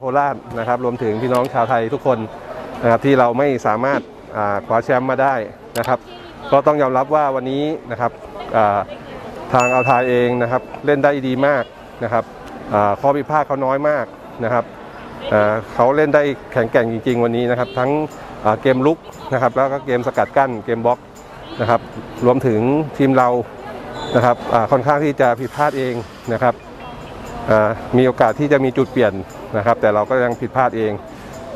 โคราชนะครับรวมถึงพี่น้องชาวไทยทุกคนนะครับที่เราไม่สามารถคว้าแชมป์มาได้นะครับ ก็ต้องยอมรับว่าวันนี้นะครับทางเอาทายเองนะครับเล่นได้ดีมากนะครับข้อพิพาทเขาน้อยมากนะครับเขาเล่นได้แข็งแกร่งจริง ๆ วันนี้นะครับ ทั้งเกมลุกนะครับแล้วก็เกมสกัดกั้นเกมบล็อกนะครับรวมถึงทีมเรานะครับค่อนข้างที่จะผิดพลาดเองนะครับ มีโอกาสที่จะมีจุดเปลี่ยนนะครับ แต่เราก็ยังผิดพลาดเอง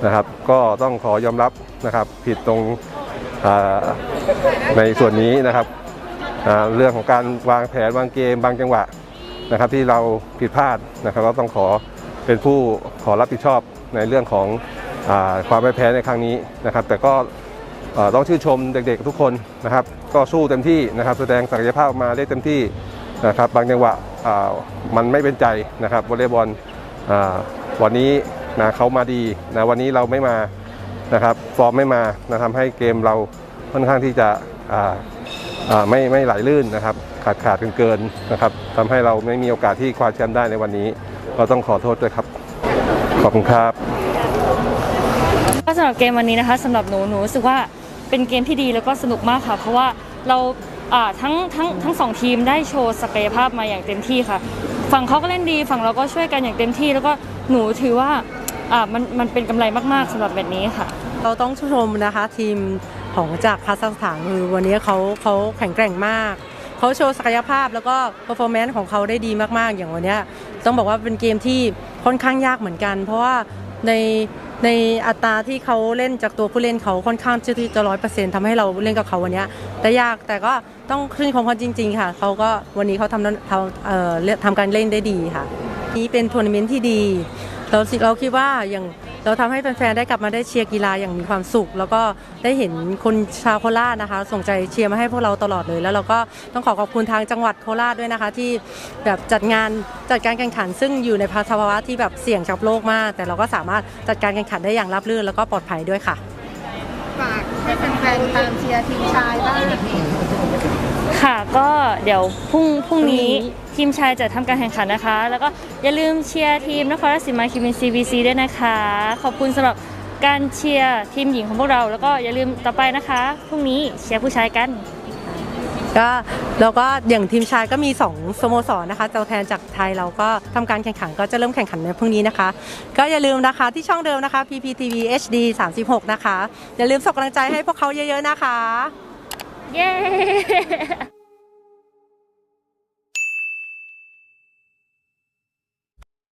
นะครับ ก็ต้องขอยอมรับนะครับ ผิดตรงในส่วนนี้นะครับเรื่องของการวางแผนวางเกมบางจังหวะนะครับ ที่เราผิดพลาดนะครับก็ต้องขอเป็นผู้ขอรับผิดชอบในเรื่องของอความไม่แพ้ในครั้งนี้นะครับ แต่ก็ต้องชื่นชมเด็กๆทุกคนนะครับ ก็สู้เต็มที่นะครับ แสดงศักยภาพมาได้เต็มที่นะครับ บางจังหวะ มันไม่เป็นใจนะครับวอลเลย์บอลวันนี้นะเขามาดีนะวันนี้เราไม่มานะครับฟอร์มไม่มานะทำให้เกมเราค่อนข้างที่จะไม่ไม่ไหลลื่นนะครับ ขาดขาดเกินเกินนะครับทำให้เราไม่มีโอกาสที่คว้าแชมป์ได้ในวันนี้ ก็ต้องขอโทษด้วยครับ ขอบคุณครับก็สำหรับเกมวันนี้นะคะสำหรับหนูหนูรู้สึกว่าเป็นเกมที่ดีแล้วก็สนุกมากค่ะ เพราะว่าเรา ทั้งทั้งทั้งสองทีมได้โชว์ศักยภาพมาอย่างเต็มที่ค่ะ ฝั่งเขาก็เล่นดีฝั่งเราก็ช่วยกันอย่างเต็มที่ แล้วก็หนูถือว่ามันมันเป็นกำไรมากๆสำหรับแบบนี้ค่ะ เราต้องชมนะคะทีมของจากคาซัคสถานคือวันนี้เขาเขาแข็งแกร่งมากเขาโชว์ศักยภาพแล้วก็เ e อร์ฟอร์แมนซ์ของเขาได้ดีมากๆ อย่างวันนี้ต้องบอกว่าเป็นเกมที่ค่อนข้างยากเหมือนกัน เพราะว่าใน ในอัตราที่เขาเล่นจากตัวผู้เล่นเขาค่อนข้างที่จะร้อยเปอร์เซ็นต์ทำให้เราเล่นกับเขาวันนี้ยได้ยากแต่ก็ต้องขึ้นของเขาจริง ๆ ค่ะเขาก็วันนี้เขาทำทำเอ่อทำการเล่นได้ดีค่ะ นี้เป็นทัวร์นาเมนต์ที่ดี เราสิเราคิดว่าอย่าง เราทำให้แฟนๆได้กลับมาได้เชียร์กีฬาอย่างมีความสุข แล้วก็ได้เห็นคนชาวโคราชนะคะ ส่งใจเชียร์มาให้พวกเราตลอดเลย แล้วเราก็ต้องขอขอบคุณทางจังหวัดโคราชด้วยนะคะ ที่แบบจัดงานจัดการแข่งขัน ซึ่งอยู่ในภาวะที่แบบเสี่ยงกับโลกมาก แต่เราก็สามารถจัดการแข่งขันได้อย่างราบรื่นแล้วก็ปลอดภัยด้วยค่ะฝากให้แฟนๆตามเชียร์ทีมชายบ้าง ค่ะก็เดี๋ยวพรุ่งพรุ่งนี้ทีมชายจะทำการแข่งขันนะคะ แล้วก็อย่าลืมเชียร์ทีมนครราชสีมาคิมิน CBC ด้วยนะคะ ขอบคุณสำหรับการเชียร์ทีมหญิงของพวกเรา แล้วก็อย่าลืมต่อไปนะคะพรุ่งนี้เชียร์ผู้ชายกันก็แล้วก็อย่างทีมชายก็มี 2 สโมสรนะคะตัวแทนจากไทยเราก็ทำการแข่งขันก็จะเริ่มแข่งขันในพรุ่งนี้นะคะ ก็อย่าลืมนะคะที่ช่องเดิมนะคะ PPTV HD 36 นะคะ อย่าลืมส่งกำลังใจให้พวกเขาเยอะๆนะคะ เย้